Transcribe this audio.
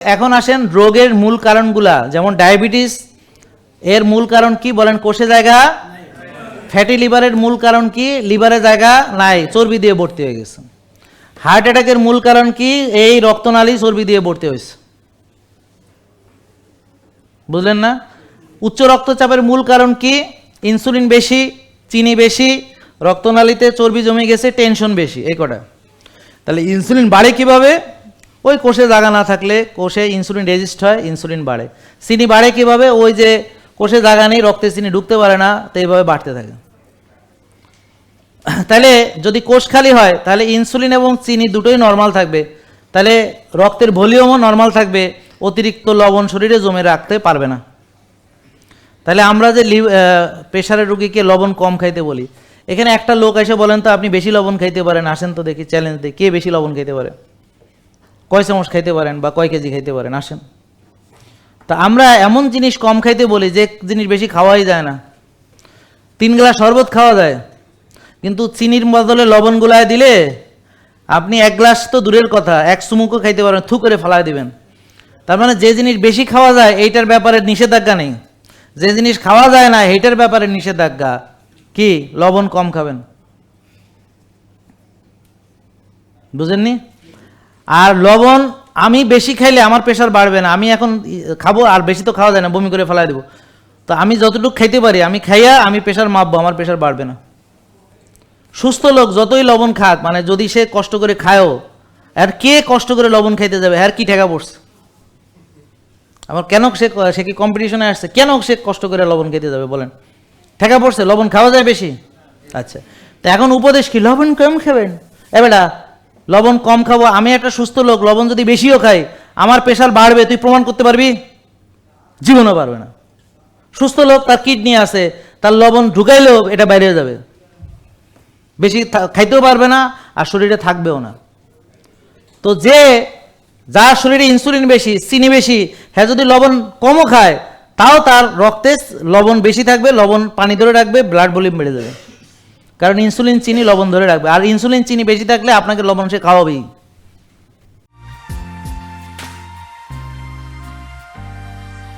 এখন আসেন রোগের মূল কারণগুলা, যেমন ডায়াবেটিস, এর মূল কারণ কি বলেন? কোষে জায়গা? ফ্যাটি লিভারের মূল কারণ কি? লিভারে জায়গা নাই, চর্বি দিয়ে ভর্তি হয়ে গেছে। হার্ট অ্যাটাকের মূল কারণ কি? এই রক্তনালী চর্বি দিয়ে ভর্তি হয়েছে। বুঝলেন না? উচ্চ রক্তচাপের মূল কারণ কি? ইনসুলিন বেশি, চিনি বেশি, রক্তনালীতে চর্বি জমে গেছে, টেনশন বেশি, এই কটা। তাহলে ইনসুলিন বাড়ে কীভাবে? ওই কোষে জায়গা না থাকলে কোষে ইনসুলিন রেজিস্ট হয় ইনসুলিন বাড়ে। চিনি বাড়ে কীভাবে? ওই যে কোষে জায়গা নেই, রক্তে চিনি ঢুকতে পারে না, তো এইভাবে বাড়তে থাকে। তাহলে যদি কোষ খালি হয়, তাহলে ইনসুলিন এবং চিনি দুটোই নর্মাল থাকবে। তাহলে রক্তের ভলিউমও নর্মাল থাকবে, অতিরিক্ত লবণ শরীরে জমে রাখতে পারবে না। তাহলে আমরা যে লিভ প্রেশারের রুগীকে লবণ কম খাইতে বলি, এখানে একটা লোক এসে বলেন তো, আপনি বেশি লবণ খাইতে পারেন? আসেন তো দেখি চ্যালেঞ্জ দিই কে বেশি লবণ খাইতে পারে? কয় চামচ খাইতে পারেন বা কয় কেজি খাইতে পারেন? আসেন। তা আমরা এমন জিনিস কম খাইতে বলি যে জিনিস বেশি খাওয়াই যায় না। তিন গ্লাস শরবত খাওয়া যায়। কিন্তু চিনির বদলে লবণ গুলায় দিলে আপনি এক গ্লাস তো দূরের কথা, এক চুমুকও খাইতে পারেন, থু করে ফালাই দিবেন। তার মানে যে জিনিস বেশি খাওয়া যায়, এইটার ব্যাপারে নিষেধাজ্ঞা নেই। যে জিনিস খাওয়া যায় না, এইটার ব্যাপারে নিষেধাজ্ঞা। কি? লবণ কম খাবেন। বুঝেননি? আর লবণ আমি বেশি খাইলে আমার প্রেশার বাড়বে না। আমি এখন খাব আর বেশি তো খাওয়া যায় না, বমি করে ফেলাই দেবো। তো আমি যতটুকু খাইতে পারি, আমি খাইয়া আমি প্রেশার মাপবো, আমার প্রেশার বাড়বে না। সুস্থ লোক যতই লবণ খাক মানে যদি সে কষ্ট করে খায়ও, আর কে কষ্ট করে লবণ খাইতে যাবে? আর কি ঠেকা পড়ছে? আমার কেন সে সে কি কম্পিটিশনে আসছে? কেন সে কষ্ট করে লবণ খেতে যাবে, বলেন। ঠেকা পড়ছে, লবণ খাওয়া যায় বেশি? আচ্ছা। তো এখন উপদেশ কি? লবণ কম খাবেন। এবেলা লবণ কম খাব, আমি একটা সুস্থ লোক, লবণ যদি বেশিও খাই, আমার প্রেশার বাড়বে, তুই প্রমাণ করতে পারবি? জীবনও পারবে না। সুস্থ লোক, তার কিডনি আছে, তার লবণ ঢুকাইলেও এটা বাইরে যাবে। বেশি খাইতেও পারবে না, আর শরীরে থাকবেও না। তো যে, যার শরীরে ইনসুলিন বেশি, চিনি বেশি হ্যাঁ যদি লবণ কমও খায়, তাও তার রক্তে লবণ বেশি থাকবে, লবণ পানি ধরে রাখবে ব্লাড ভলিউম বেড়ে যাবে। কারণ ইনসুলিন চিনি লবণ ধরে রাখবে। আর ইনসুলিন চিনি বেশি থাকলে আপনাকে লবণ সে খাওয়াবেই।